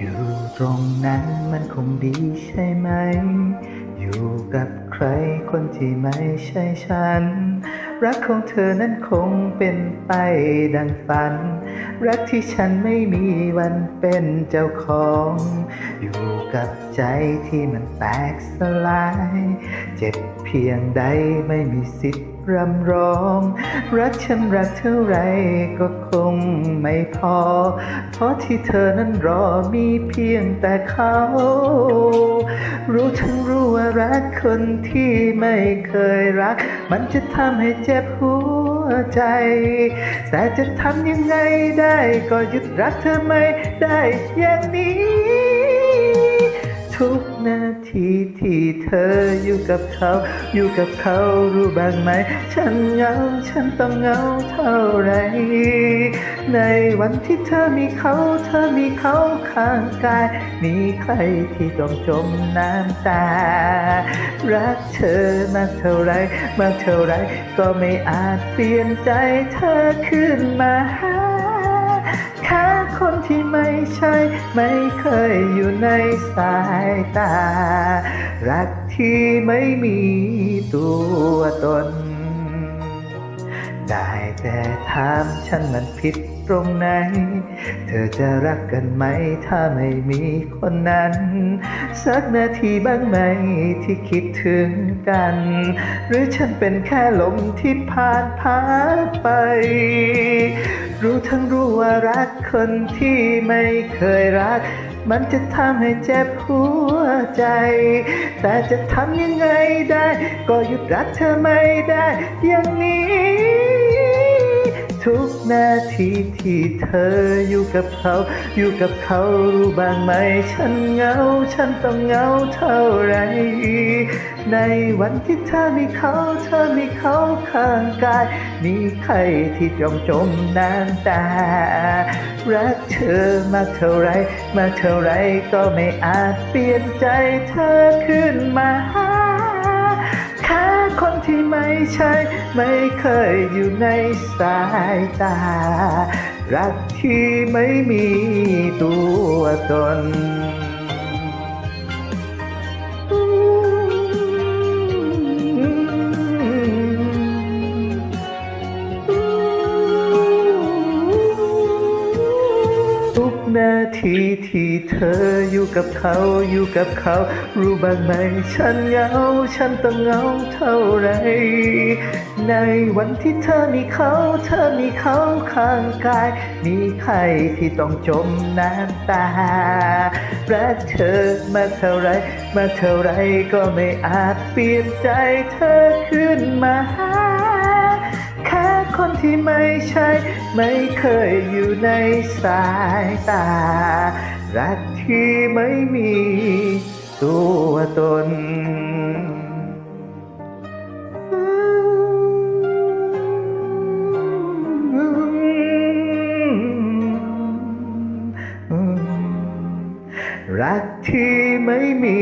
อยู่ตรงนั้นมันคงดีใช่ไหม อยู่กับใครคนที่ไม่ใช่ฉัน รักของเธอนั้นคงเป็นไปดังฝัน รักที่ฉันไม่มีวันเป็นเจ้าของ อยู่กับใจที่มันแตกสลาย เจ็บเพียงใดไม่มีสิทธิ์รำร้อง รักฉันรักเท่าไรก็คงไม่พอ เพราะที่เธอนั้นรอมีเพียงแต่เขา รู้ทั้งรู้ว่ารักคนที่ไม่เคยรัก มันจะทำให้เจ็บหัวใจ แต่จะทำยังไงได้ ก็หยุดรักเธอไม่ได้อย่างนี้ ทุกนาทีที่เธออยู่กับเขา อยู่กับเขารู้บ้างไหม ฉันเหงา ฉันต้องเหงาเท่าไร ในวันที่เธอมีเขา เธอมีเขาข้างกาย มีใครที่ต้องจมน้ำตา รักเธอมากเท่าไร มากเท่าไร ก็ไม่อาจเปลี่ยนใจเธอขึ้นมาหา คนที่ไม่ใช่ ไม่เคยอยู่ในสายตา รักที่ไม่มีตัวตน ได้แต่ถามฉันมันผิดตรงไหน เธอจะรักกันไหม ถ้าไม่มีคนนั้น สักนาทีบ้างไหมที่คิดถึงกัน หรือฉันเป็นแค่ลมที่ผ่านผ่านไป รู้ทั้งรู้ว่ารักคนที่ไม่เคยรัก มันจะทำให้เจ็บหัวใจ แต่จะทำยังไงได้ ก็หยุดรักเธอไม่ได้ อย่างนี้ ทุกนาทีที่เธออยู่กับเขา อยู่กับเขารู้บ้างไหม ฉันเหงา ฉันต้องเหงาเท่าไร ในวันที่เธอมีเขา เธอมีเขาข้างกาย มีใครที่จมจมน้ำตา รักเธอมากเท่าไร มากเท่าไรก็ไม่อาจเปลี่ยนใจเธอขึ้นมาหา คนที่ไม่ใช่ ไม่เคยอยู่ในสายตา รักที่ไม่มีตัวตน นาทีที่เธออยู่กับเขาอยู่กับเขา รู้บ้างไหมฉันเหงา ฉันต้องเหงาเท่าไร ในวันที่เธอมีเขา เธอมีเขาข้างกาย มีใครที่ต้องจมน้ำตารักเธอมาเท่าไรมาเท่าไรก็ไม่อาจเปลี่ยนใจเธอขึ้นมาหา ที่ไม่ใช่ ไม่เคยอยู่ในสายตา รักที่ไม่มีตัวตนรักที่ไม่มี